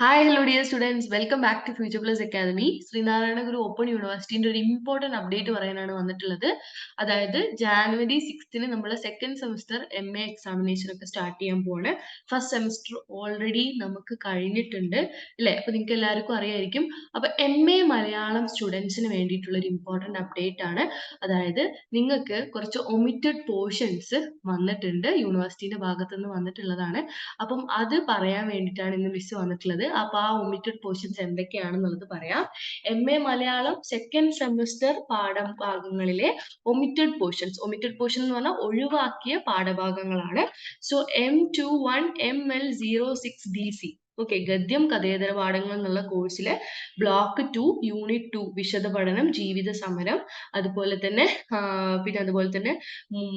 Hi hello dear students welcome back to future plus academy Sreenarayana Guru open യൂണിവേഴ്സിറ്റിന്റെ ഒരു important update പറയാനാണ് വന്നിട്ടുള്ളത്. അതായത് January സിക്സ്തിന് നമ്മൾ second semester M A examination ഒക്കെ സ്റ്റാർട്ട് ചെയ്യാൻ പോവാണ്. ഫസ്റ്റ് സെമിസ്റ്റർ ഓൾറെഡി നമുക്ക് കഴിഞ്ഞിട്ടുണ്ട്. അല്ലേ? അപ്പൊ നിങ്ങൾക്ക് എല്ലാവർക്കും അറിയായിരിക്കും. അപ്പൊ എം എ മലയാളം സ്റ്റുഡൻസിന് വേണ്ടിയിട്ടുള്ള ഒരു ഇമ്പോർട്ടന്റ് അപ്ഡേറ്റ് ആണ്. അതായത് നിങ്ങൾക്ക് കുറച്ച് ഒമിറ്റഡ് പോർഷൻസ് വന്നിട്ടുണ്ട്. യൂണിവേഴ്സിറ്റിന്റെ ഭാഗത്തുനിന്ന് വന്നിട്ടുള്ളതാണ്. അപ്പം അത് പറയാൻ വേണ്ടിയിട്ടാണ് ഇന്ന് മിസ് വന്നിട്ടുള്ളത്. അപ്പൊ ആ ഒമിറ്റഡ് പോർഷൻസ് എന്തൊക്കെയാണെന്നുള്ളത് പറയാം. M A Malayalam second semester പാഠഭാഗങ്ങളിലെ omitted portions omitted portion എന്ന് പറഞ്ഞാൽ ഒഴിവാക്കിയ പാഠഭാഗങ്ങളാണ്. So M two one M L zero six D C okay ഗദ്യം കഥേതര പാഠങ്ങൾ എന്നുള്ള കോഴ്സിലെ ബ്ലോക്ക് ടു യൂണിറ്റ് ടു വിശദ പഠനം ജീവിത സമരം അതുപോലെ തന്നെ പിന്നെ അതുപോലെ തന്നെ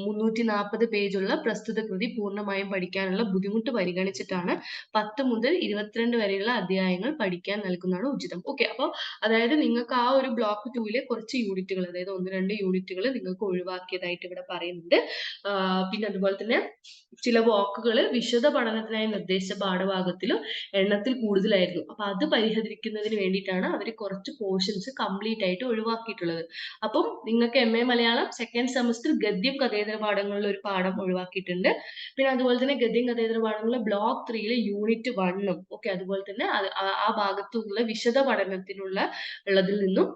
മുന്നൂറ്റി നാൽപ്പത് പേജുള്ള പ്രസ്തുത കൃതി പൂർണമായും പഠിക്കാനുള്ള ബുദ്ധിമുട്ട് പരിഗണിച്ചിട്ടാണ് പത്ത് മുതൽ ഇരുപത്തിരണ്ട് വരെയുള്ള അധ്യായങ്ങൾ പഠിക്കാൻ നൽകുന്നതാണ് ഉചിതം. ഓക്കെ അപ്പോൾ അതായത് നിങ്ങൾക്ക് ആ ഒരു ബ്ലോക്ക് ടൂവിലെ കുറച്ച് യൂണിറ്റുകൾ അതായത് ഒന്ന് രണ്ട് യൂണിറ്റുകൾ നിങ്ങൾക്ക് ഒഴിവാക്കിയതായിട്ട് ഇവിടെ പറയുന്നുണ്ട്. പിന്നെ അതുപോലെ തന്നെ ചില വാക്കുകൾ വിശദ പഠനത്തിനായി നിർദ്ദേശിച്ച പാഠഭാഗത്തിലും എണ്ണത്തിൽ കൂടുതലായിരുന്നു. അപ്പൊ അത് പരിഹരിക്കുന്നതിന് വേണ്ടിയിട്ടാണ് അവർ കുറച്ച് പോർഷൻസ് കംപ്ലീറ്റ് ആയിട്ട് ഒഴിവാക്കിയിട്ടുള്ളത്. അപ്പം നിങ്ങൾക്ക് M A Malayalam second semester ഗദ്യം കഥേതര പാഠങ്ങളിൽ ഒരു പാഠം ഒഴിവാക്കിയിട്ടുണ്ട്. പിന്നെ അതുപോലെ തന്നെ ഗദ്യം കഥേതര പാഠങ്ങളിൽ ബ്ലോക്ക് ത്രീയിലെ യൂണിറ്റ് വണ്ണും ഓക്കെ അതുപോലെ തന്നെ ആ ഭാഗത്തുള്ള വിശദ പഠനത്തിനുള്ള ഉള്ളതിൽ നിന്നും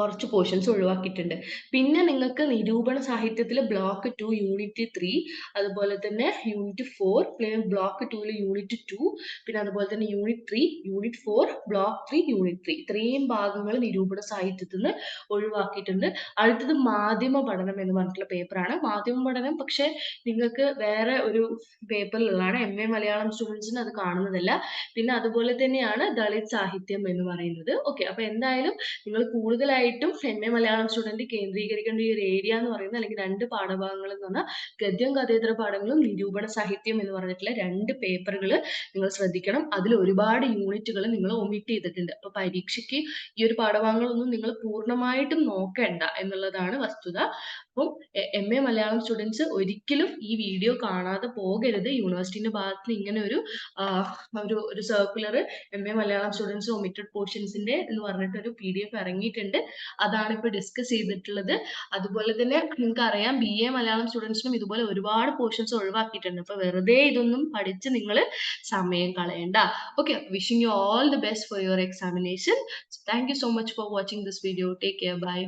കുറച്ച് പോർഷൻസ് ഒഴിവാക്കിയിട്ടുണ്ട്. പിന്നെ നിങ്ങൾക്ക് നിരൂപണ സാഹിത്യത്തിൽ ബ്ലോക്ക് ടു യൂണിറ്റ് ത്രീ അതുപോലെ തന്നെ യൂണിറ്റ് ഫോർ പിന്നെ ബ്ലോക്ക് ടുവിൽ യൂണിറ്റ് ടു പിന്നെ അതുപോലെ തന്നെ unit three unit four block three unit three ഇത്രയും ഭാഗങ്ങൾ നിരൂപണ സാഹിത്യത്തിൽ നിന്ന് ഒഴിവാക്കിയിട്ടുണ്ട്. അടുത്തത് മാധ്യമ പഠനം എന്ന് പറഞ്ഞിട്ടുള്ള പേപ്പറാണ് മാധ്യമ പഠനം പക്ഷേ നിങ്ങൾക്ക് വേറെ ഒരു പേപ്പറിലുള്ളതാണ് എം എ മലയാളം സ്റ്റുഡൻസിന് അത് കാണുന്നതല്ല. പിന്നെ അതുപോലെ തന്നെയാണ് ദളിത് സാഹിത്യം എന്ന് പറയുന്നത്. ഓക്കെ അപ്പൊ എന്തായാലും നിങ്ങൾ കൂടുതലായി ആയിട്ടും എം എ മലയാളം സ്റ്റുഡന്റ് കേന്ദ്രീകരിക്കേണ്ട ഈ ഒരു ഏരിയ എന്ന് പറയുന്നത് അല്ലെങ്കിൽ രണ്ട് പാഠഭാഗങ്ങൾ എന്ന് പറഞ്ഞാൽ ഗദ്യം കഥേതര പാഠങ്ങളും നിരൂപണ സാഹിത്യം എന്ന് പറഞ്ഞിട്ടുള്ള രണ്ട് പേപ്പറുകൾ നിങ്ങൾ ശ്രദ്ധിക്കണം. അതിൽ ഒരുപാട് യൂണിറ്റുകൾ നിങ്ങൾ ഒമിറ്റ് ചെയ്തിട്ടുണ്ട്. അപ്പൊ പരീക്ഷയ്ക്ക് ഈ ഒരു പാഠഭാഗങ്ങളൊന്നും നിങ്ങൾ പൂർണമായിട്ടും നോക്കേണ്ട എന്നുള്ളതാണ് വസ്തുത. അപ്പം എം എ മലയാളം സ്റ്റുഡൻസ് ഒരിക്കലും ഈ വീഡിയോ കാണാതെ പോകരുത്. യൂണിവേഴ്സിറ്റിന്റെ ഭാഗത്ത് നിന്ന് ഇങ്ങനെ ഒരു ഒരു ഒരു circular M A Malayalam students omitted പോർഷൻസിന്റെ എന്ന് പറഞ്ഞിട്ട് ഒരു പി ഡി എഫ് ഇറങ്ങിയിട്ടുണ്ട്. അതാണ് ഇപ്പൊ ഡിസ്കസ് ചെയ്തിട്ടുള്ളത്. അതുപോലെ തന്നെ നിങ്ങൾക്ക് അറിയാം ബി എ മലയാളം സ്റ്റുഡൻസിനും ഇതുപോലെ ഒരുപാട് പോർഷൻസ് ഒഴിവാക്കിയിട്ടുണ്ട്. അപ്പൊ വെറുതെ ഇതൊന്നും പഠിച്ച് നിങ്ങൾ സമയം കളയണ്ട. Okay wishing you all the best for your examination thank you so much for watching this video take care bye